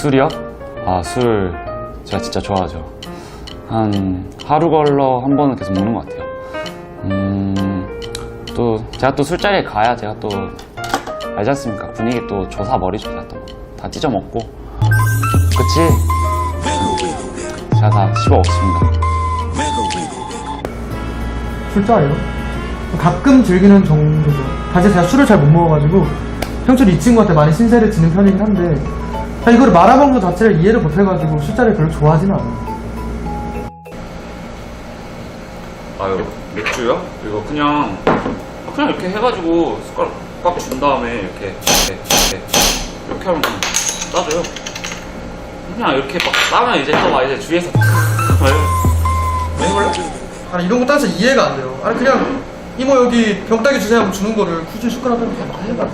술이요? 아, 술 제가 진짜 좋아하죠. 한 하루 걸러 한 번은 계속 먹는 것 같아요. 음, 또 제가 또 술자리에 가야 제가 또 알지 않습니까? 분위기 또 조사 버리죠. 제가 또다 찢어 먹고. 그치? 제가 다 씹어 먹습니다. 술자예요. 가끔 즐기는 정도죠. 사실 제가 술을 잘 못 먹어가지고 평소에 이 친구한테 많이 신세를 지는 편이긴 한데 자, 이거를 말아먹는 것 자체를 이해를 못해가지고 술자리를 별로 좋아하지는 않아요. 아유, 맥주요? 이거 그냥, 그냥 이렇게 해가지고 숟가락 꽉 준 다음에 이렇게, 이렇게, 이렇게, 이렇게 하면 그냥 따줘요. 그냥 이렇게 막 따면 이제 또 막 이제 주위에서 왜, 왜 해볼래? 아니 이런 거 따서 이해가 안 돼요. 아니 그냥 이모 여기 병따기 주세요 하면 주는 거를 굳이 숟가락으로 그냥. 정말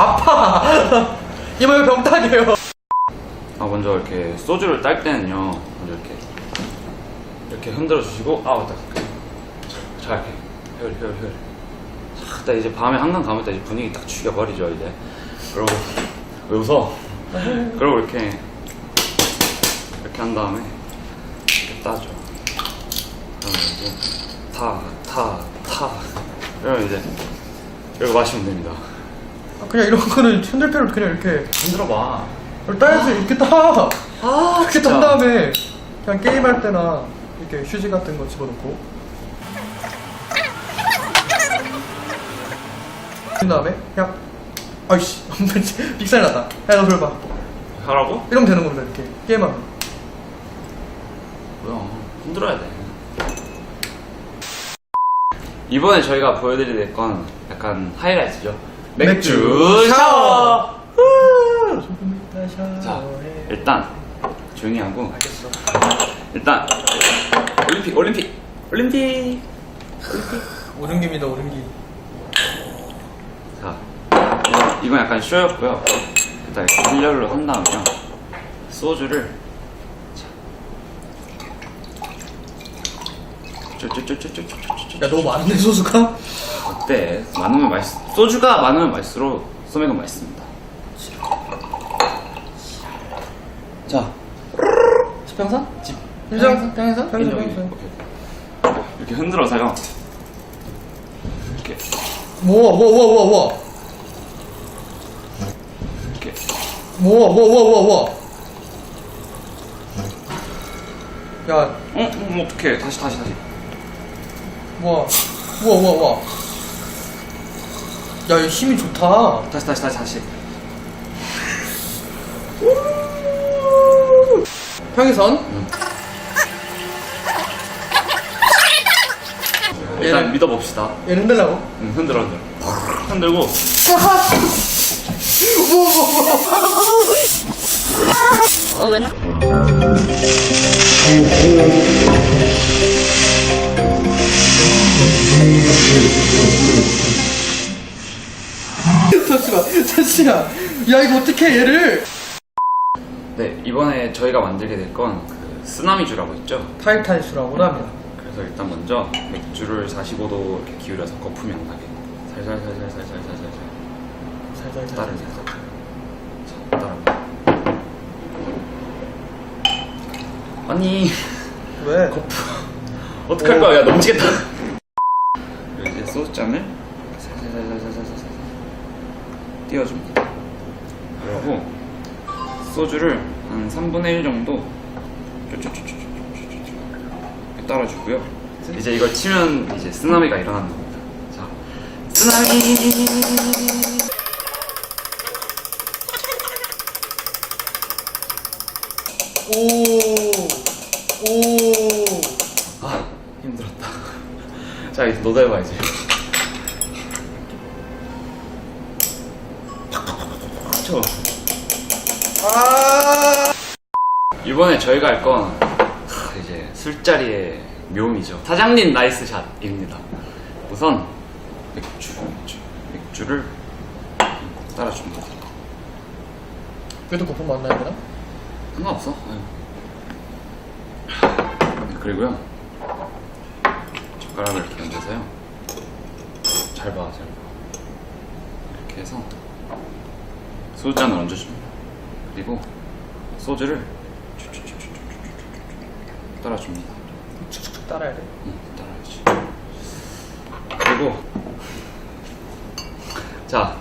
아파. 여기 병따기예요. 아, 먼저 이렇게 소주를 딸 때는요, 먼저 이렇게, 이렇게 흔들어 주시고, 아, 맞다. 자, 이렇게, 헤어리, 헤어리, 헤어리. 자, 딱 이제 밤에 한강 가면 딱 이제 분위기 딱 죽여버리죠, 이제. 그러고, 왜 웃어? 그러고 이렇게, 이렇게 한 다음에, 이렇게 따죠. 그러면 이제, 타, 타, 타. 이러면 이제, 이거 마시면 됩니다. 아, 그냥 이런 거는 없이 그냥 이렇게 흔들어봐. 이걸 따야지. 이렇게 따. 아, 이렇게 딴 다음에 그냥 게임할 때나 이렇게 휴지 같은 거 집어넣고. 그 다음에 그냥 아이씨 빅살 났다. 야너 들어봐. 하라고? 이러면 되는 겁니다 이렇게. 게임하면. 뭐야. 흔들어야 돼. 이번에 저희가 보여드릴 건 약간 하이라이트죠 맥주 샤워. 자, 일단 조용히 하고 알겠어. 일단 올림픽 올림픽 올림픽 오른김이다 오른김. 자 이건, 이건 약간 쇼였고요 일단 이렇게 일렬로 한 다음에 소주를 자. 쪼쪼쪼쪼쪼쪼쪼. 야 너무 많은데 소주가? 때? 많으면 맛있 소주가 많으면 맛있을수록 소맥은 맛있습니다. 자, 지평선? 집 평선? 평선? 평선. 평선. 이렇게 흔들어서요. 이렇게 뭐뭐뭐뭐뭐 이렇게 뭐뭐뭐뭐뭐 야 어, 어 어떡해 다시 다시 다시. 우와 우와 우와 우와 야이 힘이 좋다 다시 다시 다시 다시. 평이선 일단 얘는- 믿어봅시다. 얘는 흔들라고 응, 흔들어 흔들어. 흔들고 잠시만 야. 이거 어떻게 얘를? 네 이번에 저희가 만들게 될 건 그 쓰나미주라고 있죠. 타이탈수라고 합니다. 그래서 일단 먼저 맥주를 45도 이렇게 기울여서 거품이 안 나게. 살살살살살살살살. 살 살살. 따를 살살. 자 따라 아니. 왜? 어떡할 거야? 야 넘치겠다. 그리고 이제 소스잔을 살살살살살살살 띄워줍니다. 그리고 소주를 한 3분의 1 정도 따라주고요. 이제 이걸 치면 이제 쓰나미가 일어나는 겁니다. 자 쓰나미! 오 오! 아 힘들었다. 자 이제 해봐 이제 쳐 아! 이번에 저희가 할 건 이제 술자리의 묘미죠. 사장님 나이스 샷입니다. 우선 맥주 맥주 맥주를 따라줍니다 그래도 거품 만나야 되나? 상관없어. 아유. 그리고요. 젓가락을 이렇게 얹어서요. 잘 봐, 잘 봐. 이렇게 해서 소주잔을 얹어줍니다. 그리고 소주를 따라줍니다. 축축 따라야 돼. 응, 따라야지. 그리고 자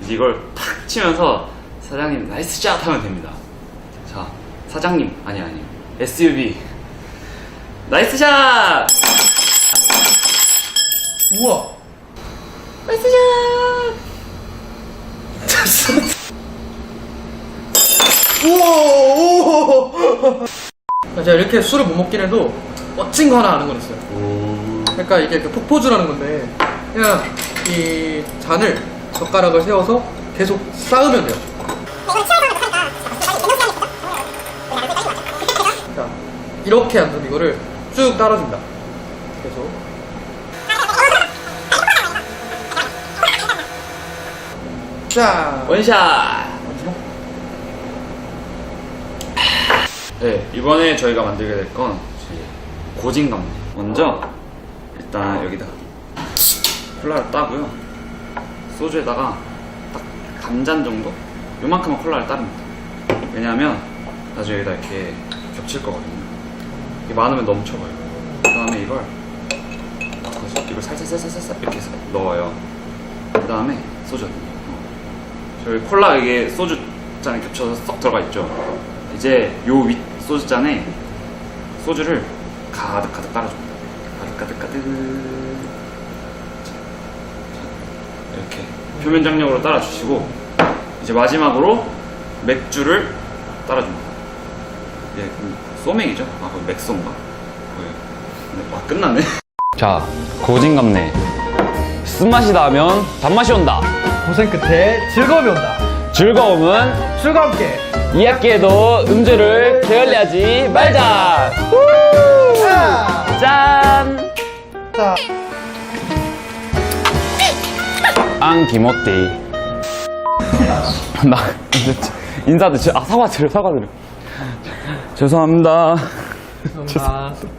이제 이걸 탁 치면서 사장님 나이스 샷 하면 됩니다. 자 사장님 아니 아니 SUV 나이스 샷 우와. 나이스 샷 우와. 제가 이렇게 술을 못 먹긴 해도 멋진 거 하나 아는 건 있어요. 그러니까 이게 그 폭포주라는 건데 그냥 이 잔을 젓가락을 세워서 계속 쌓으면 돼요. 자, 이렇게 앉아서 이거를 쭉 따라준다. 계속. 자, 원샷 네 이번에 저희가 만들게 될 건 고진감래 먼저 일단 여기다 콜라를 따고요. 소주에다가 딱 반잔 정도? 요만큼만 콜라를 따릅니다. 왜냐하면 나중에 여기다 이렇게 겹칠 거거든요. 이게 많으면 넘쳐가요. 그 다음에 이걸 이걸 살살살 살살 이렇게 해서 넣어요. 그 다음에 소주 넣어요 저희 콜라 이게 소주 잔에 겹쳐서 썩 들어가 있죠. 이제 요윗 소주 잔에 소주를 가득 가득 따라줍니다. 가득 가득 가득. 이렇게 표면 장력으로 따라주시고 이제 마지막으로 맥주를 따라줍니다. 예, 그 소맥이죠? 아, 그 맥소인가? 네, 와 끝났네. 자, 고진감래. 쓴맛이 나면 단맛이 온다. 고생 끝에 즐거움이 온다. 즐거움은 함께. 이 학기에도 음주를 게을리하지 말자. 자, 짠. 자. 앙기모띠. 나 인사드 아 사과드려 사과드려. 죄송합니다. 감사합니다.